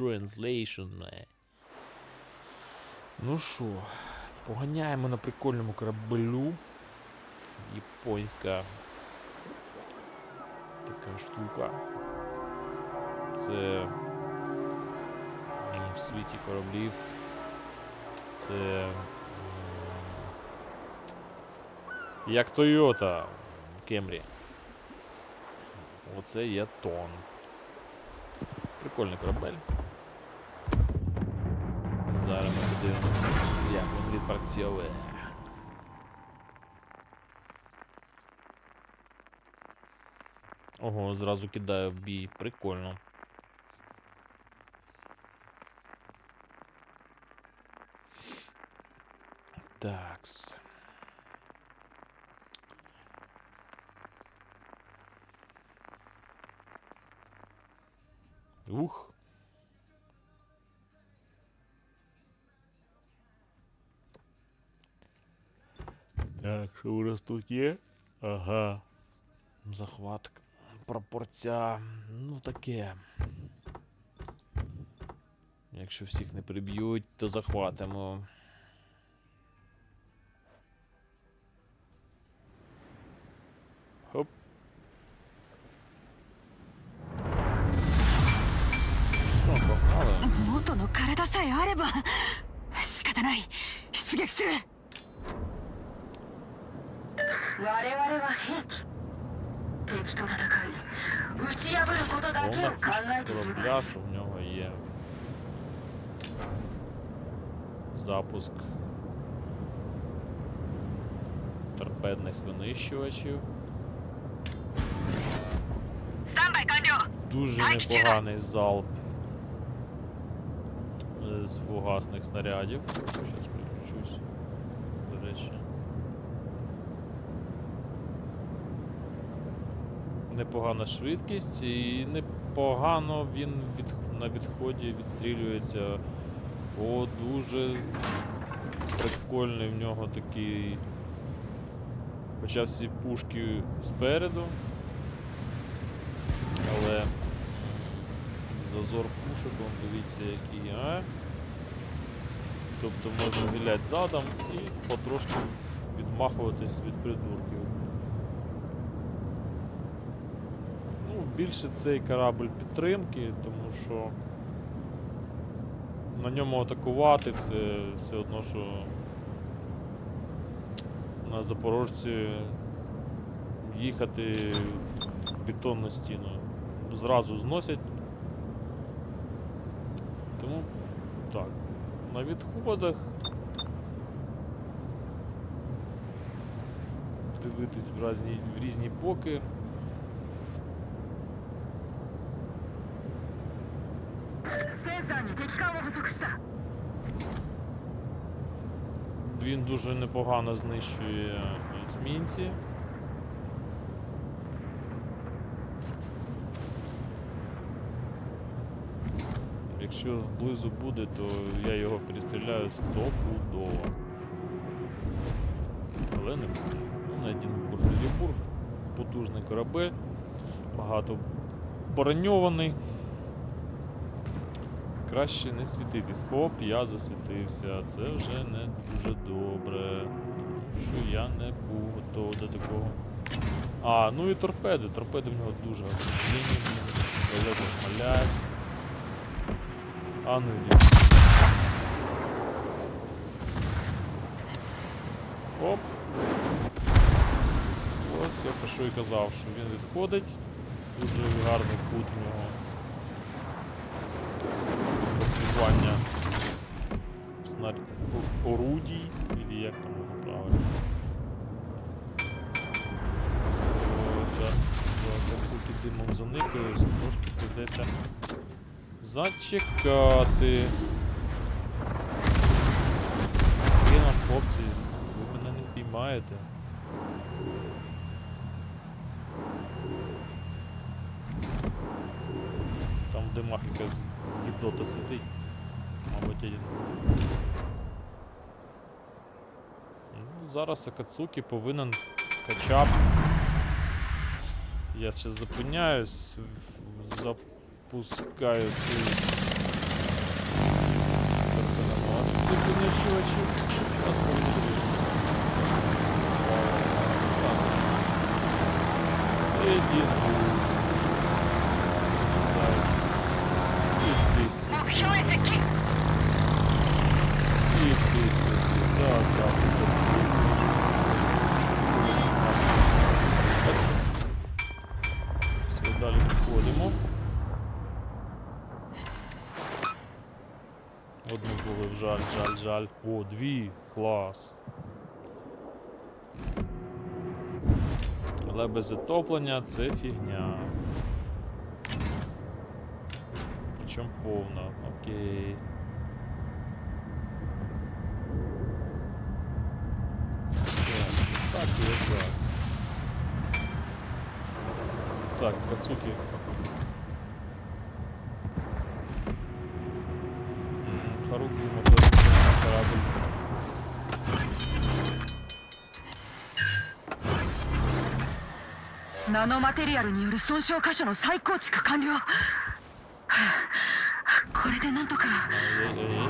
Translation. Ну що, поганяємо на прикольному кораблю. Японська така штука. Це в світі кораблів. Це як Toyota Camry. Оце є тон. Прикольний корабель. Зараз ми подивимося, як він відпрацьовує. Ого, зразу кидаю в бій. Прикольно. Такс. Ух. Так, що у нас тут є? Ага. Захват. Пропорція. Ну таке. Якщо всіх не приб'ють, то захватимо. Хоп. Що, погнали? 元の体さえあれば仕方ない出撃する 我々は兵器敵と戦い打ち破ることだけを Головна 考 фішка えていれば корабля, що в нього є запуск торпедних винищувачів. スタンバイ完了 Дуже Так, ще непоганий залп е, з фугасних снарядів. Зараз Непогана швидкість і непогано він від, на відході відстрілюється. О, дуже прикольний в нього такий. Хоча всі пушки спереду. Але зазор пушок, дивіться, який, а? Тобто можна виляти задом і потрошки відмахуватись від придурків. Ну, більше цей корабль підтримки, тому що на ньому атакувати це все одно, що на Запорожці їхати в бетонну стіну. Зразу зносять. Тому так. На відходах. Дивитись в різні, в різні боки. センサーに敵艦を捕捉した Він дуже непогано знищує е, змінці. Якщо зблизу буде, то я його перестріляю стопудово. Але не буде. Ну, на Едінбург. Едінбург потужний корабель, багато броньований. Краще не світитись. Оп, я засвітився. Це вже не дуже добре. Що я не був готовий до такого. А, ну і торпеди. Торпеди в нього дуже агресивні, далеко шмаляють. А ну йди. Оп. Ось я про що і казав, що він відходить. Дуже гарний кут у нього. Працювання снар... о- орудій, или як там його правильно. Зараз поки димом заникаюся, трошки прийдеться зачекати. Блін, хлопці, ви мене не піймаєте. Там в димах якась гідота сидить їде. Ну, Зараз Акацуки повинен качап. Я зараз зупиняюсь, запускаю свій. Зупиняю, чувачі. Жаль, жаль, жаль. О, дві. Клас. Але без затоплення це фігня. Причому повна. Окей. Так, і так. Так, Кацуки. ナノマテリアルによる損傷箇所の再構築完了はあこれでなんとか Ей-ей-ей.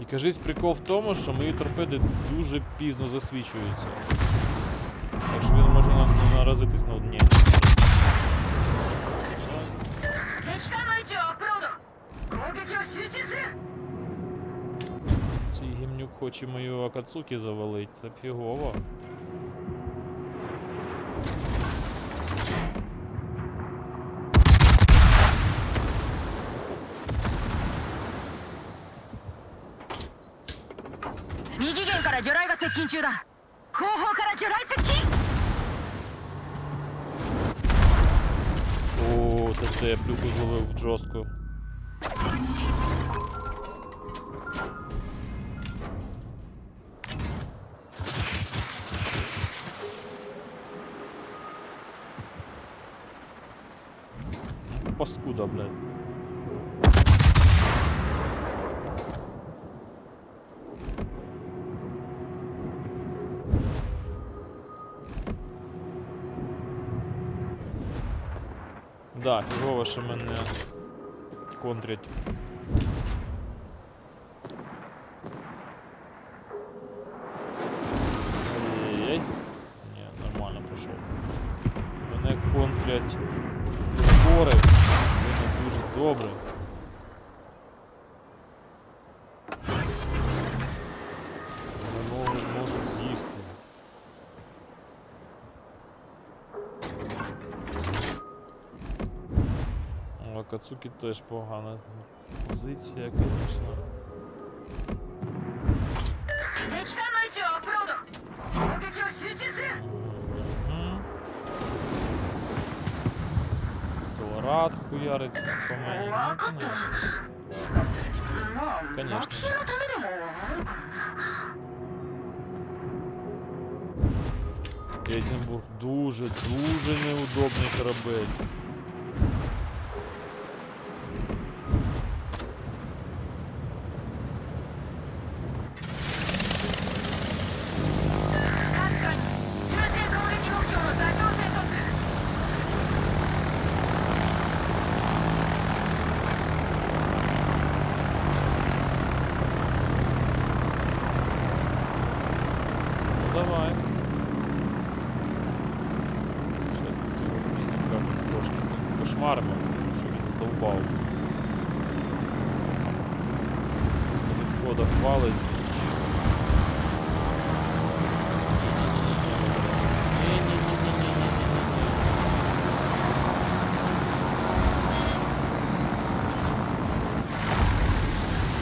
І кажись, прикол в тому, що мої торпеди дуже пізно засвічуються. Так що він може на- на- наразитись на одні. хоче мою Акацуки завалити, це фігово. О, я плюху зловив жорстко. Блядь. Да, фігово, що мене контрять. Ай-яй-яй. Ні, нормально пройшов. Мене контрять збори. Це не дуже добре. Вони можуть, можуть з'їсти. Кацуки теж погана позиція, звісно. Колорад хуярить по мені. Ну, ну. Конечно. Единбург дуже-дуже неудобний корабель. На відходах валить.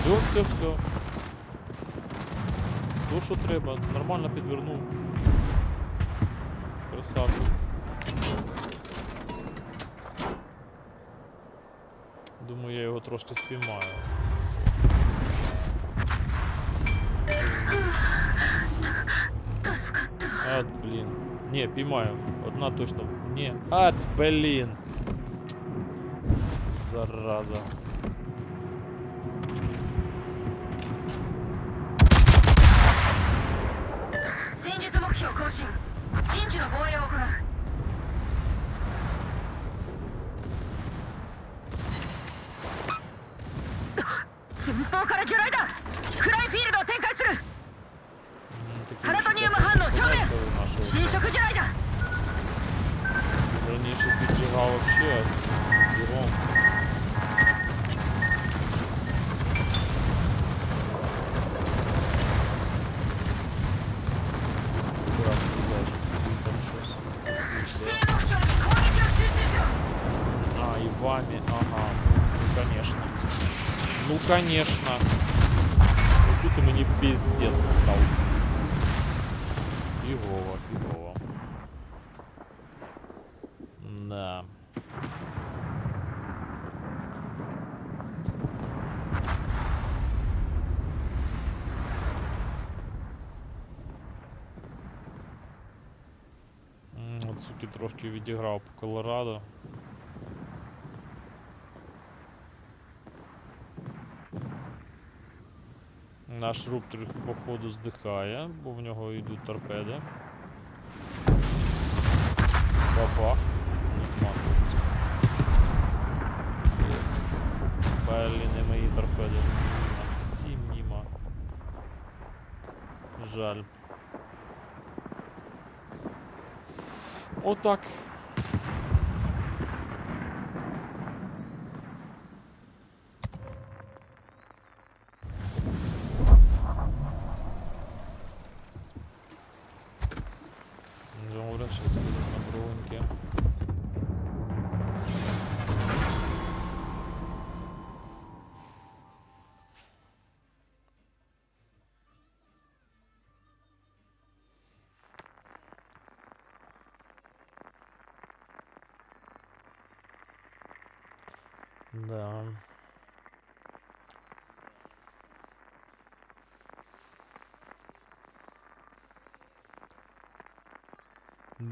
Все, все, все. То, що треба, нормально підвернув. Красавчик. Думаю, я його трошки спіймаю. блін. Ні, піймаю. Одна точно. Ні. А, блін. Зараза. 戦術目標更新 陣地の防衛を行う Тут мені піздець настав. Фігово, фігово. Да. От, суки, трошки играл по Колорадо. Наш руптер, походу, здихає, бо в нього йдуть торпеди. Бабах. Блін, не мої торпеди. Всім німа. Жаль. Отак.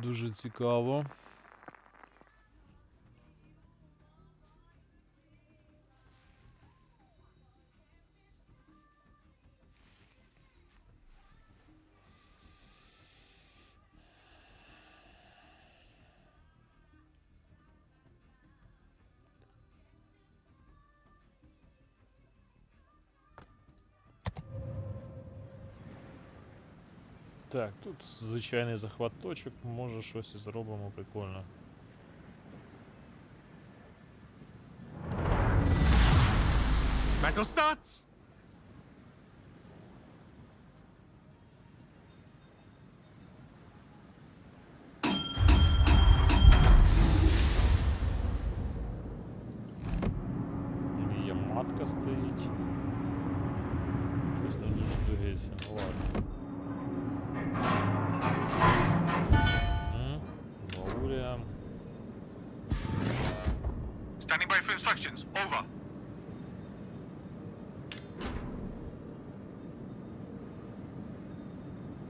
Дуже цікаво. Так, тут звичайний захват точок, може щось і зробимо прикольно. Metal starts! Over.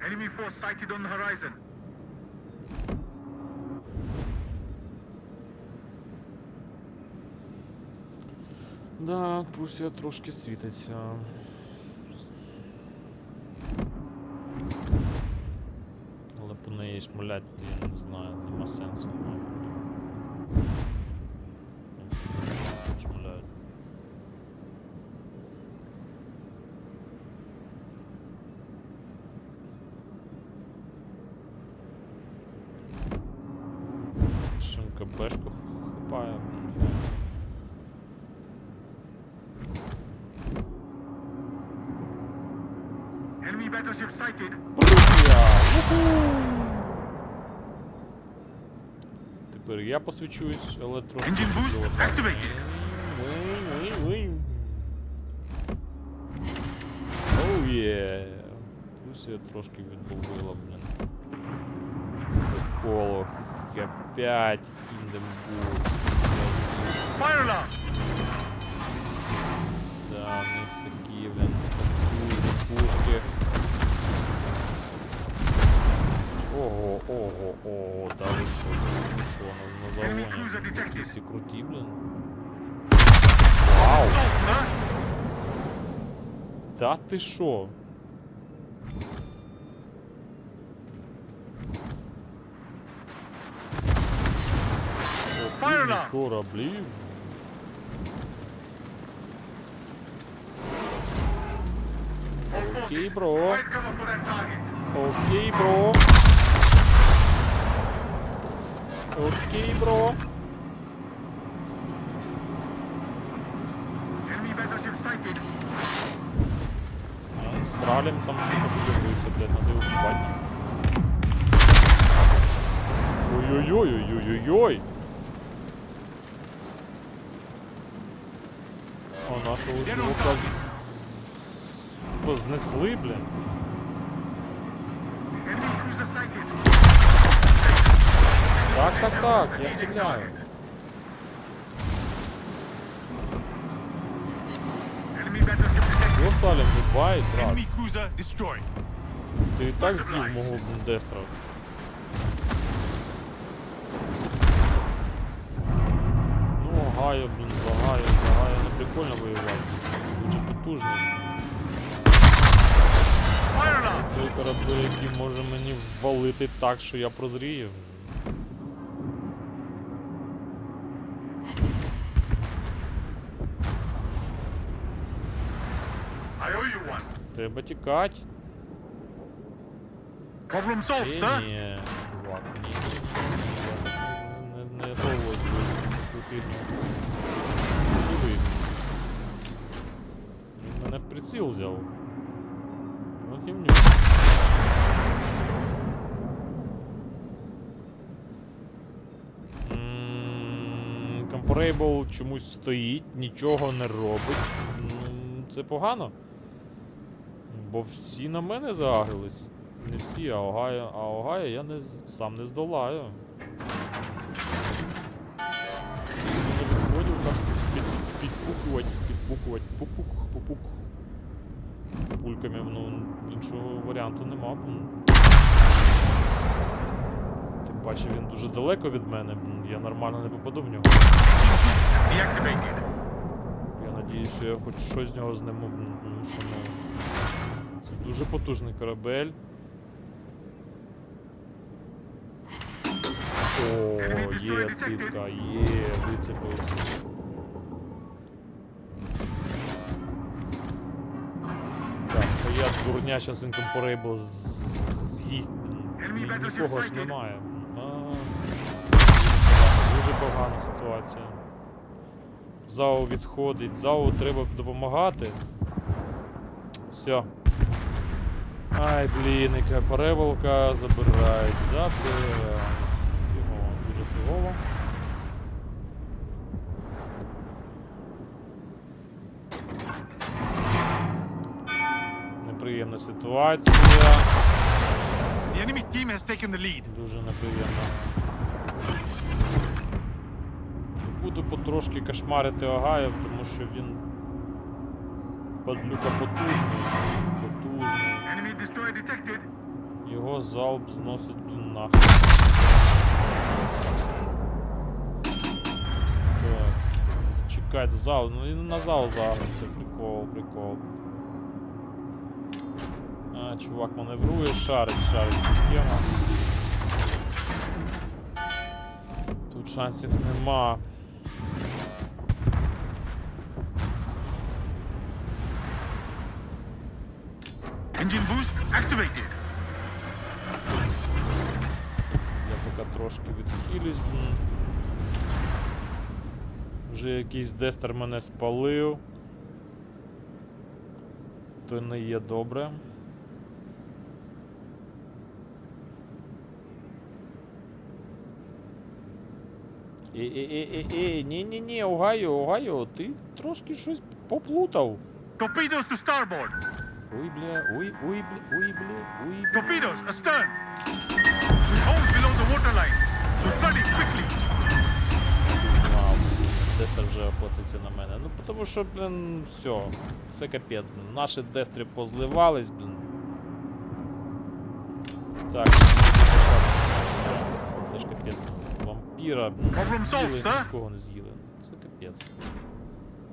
Enemy force sighted on the horizon. Да, Прусія трошки світиться. Але по неї шмалять, я не знаю, нема сенсу. Enemy battleship sighted. Прусія! Уху! Тепер я посвічусь, але трошки. Engine boost відео. activated. Уй, уй, уй. Оу є. Прусія трошки відбувила, блін. Коло. Опять Хінденбург. Fire alarm! Да, в них такі, блін, пушки, Ого, ого, ого, да ви що, да ви що, на, на завоні всі круті, блін. Вау! Та ти що? Кораблів. Окей, бро. Окей, бро. Battleship sighted. А, З ралем там що-то подивується, блядь, надо його вбивати. Ой-ой-ой-ой-ой-ой. А нашого чувака target. знесли, блядь. Так, так, так, я стріляю. Його салем вбивають, брат. Ти і так з'їв мого дестра. Ну, Гая, блін, загая, загая не прикольно воювати. Дуже alarm! Той корабель, який може мені ввалити так, що я прозрію. Треба тікати. Problem solved, sir. ні, чувак, ні, не, не, не ось фігню. Диви. Він мене в приціл взяв. Гівнюк. М, Comparable чомусь стоїть, нічого не робить. Це погано. Бо всі на мене заагрились. Не всі, а Огайо, а Огайо я не, сам не здолаю. Не відходив там під, підпукувати, підпукувати, пупук, пупук. Пульками, ну, іншого варіанту нема. м. Тим паче він дуже далеко від мене, я нормально не попаду в нього. Я надіюсь, що я хоч щось з нього зніму, м, що ну. Це дуже потужний корабель. О, є цівка, є, вицепив. Так, то я дурня зараз з- з'їсть. Нікого ж немає. А, Дуже погана ситуація. ЗАО відходить, ЗАО треба допомагати. Все. Ай, блін, яка переволка забирають. Забирають. Фігово, дуже фігово. Неприємна ситуація. Дуже неприємно. Буду потрошки кошмарити Огайо, тому що він падлюка потужний. Його залп зносить нахуй. Так. Чекайте, зал. Ну він на зал загнувся. Прикол, прикол. А, чувак маневрує, шарить, шарить тема. Тут шансів нема. Activated. Я поки трошки відхилюсь. Вже якийсь дестер мене спалив. То не є добре. Е, е, е, е, е, ні, ні, ні, Огайо, Огайо, ти трошки щось поплутав. Torpedoes to starboard. Ой, бля, ой, ой, бля, ой, бля, ой, бля. Torpedoes astern. We hold below the waterline. We flood it quickly. знав. Дестер вже охотиться на мене. Ну, тому що, блін, все. Це капець, блін. Наші дестри позливались, блін. Так. Це ж капець. блін. Вампіра, блін. Problem solved, sir. Нікого не з'їли. Це капець.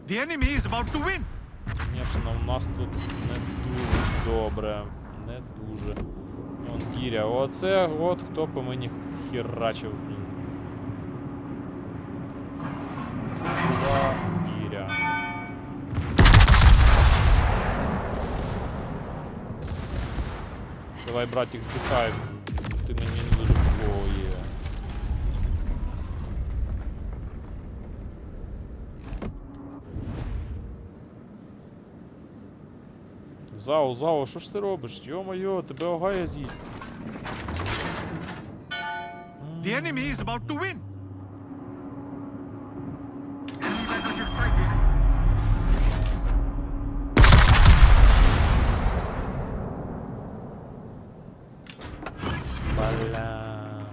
The enemy is about to win. Звісно, у нас тут не дуже добре. Не дуже. Вон гіря. Оце от хто по мені херачив, блін. Це була Іря. Давай, братик, здихай. Ти мені Зао, Зао, що ж ти робиш? Йо-моє, тебе огая з'їсть. The enemy is about to win. Enemy battleship sighted. Бля.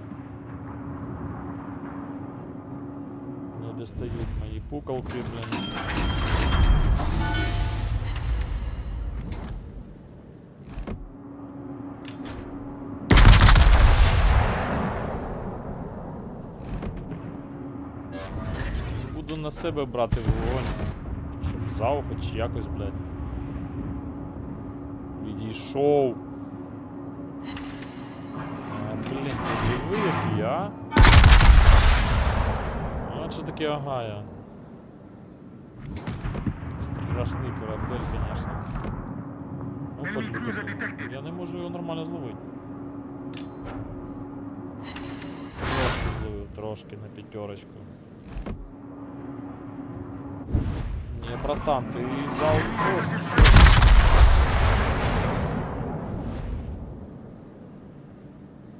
Не достають мої пукалки, блин. На себе брати вогонь. Щоб зал хоч якось, блядь. Відійшов. А, блін, ти диви який, а? Ну, от що таке агая. Страшний корабель, звісно. Ну. Я не можу його нормально зловити. Трошки зловив, трошки на п'ятерочку. Ні, братан, просто. sighted.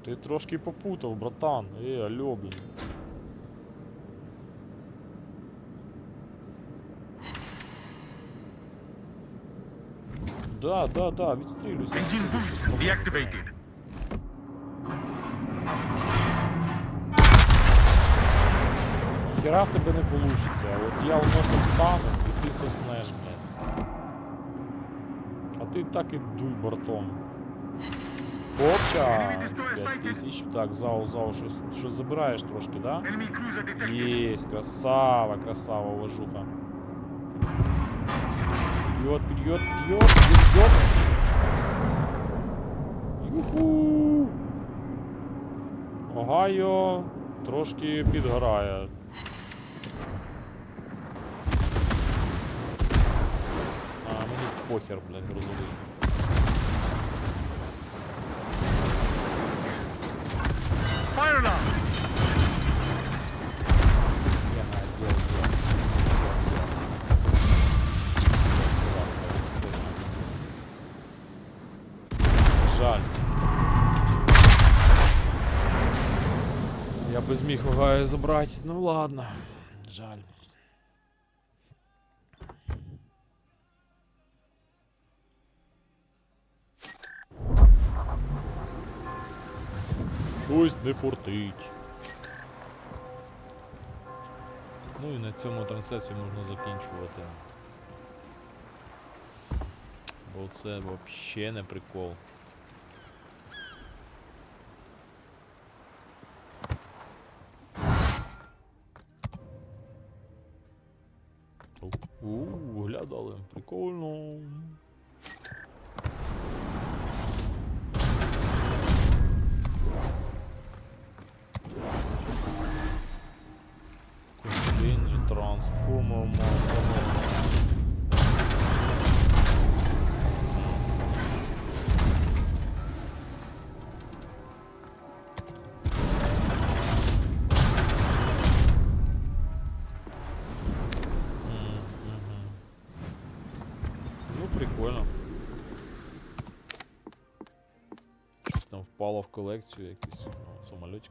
Ти трошки попутав, братан. Е, алло, блін. Да, да, да, відстрілюйся. Engine boost deactivated. Хіра в тебе не получиться. а От я вносом стану, і ти соснеш, блядь. А ти так і дуй бортом. Enemy 5 тисяч. Так, зао, зао, щось, щось забираєш трошки, да? Есть, красава, красава, уважуха. Пьет, пьет, пьет, пьет. Юху! Огайо трошки підгорає. Похер, блядь, грузовий. Fire alarm. Я би зміг Огайо забрати, ну ладно. Жаль. Щось не фортить. Ну і на цьому трансляцію можна закінчувати. Бо це взагалі не прикол. У, глядали. Прикольно. Впало в колекцію якийсь ну, самолітик.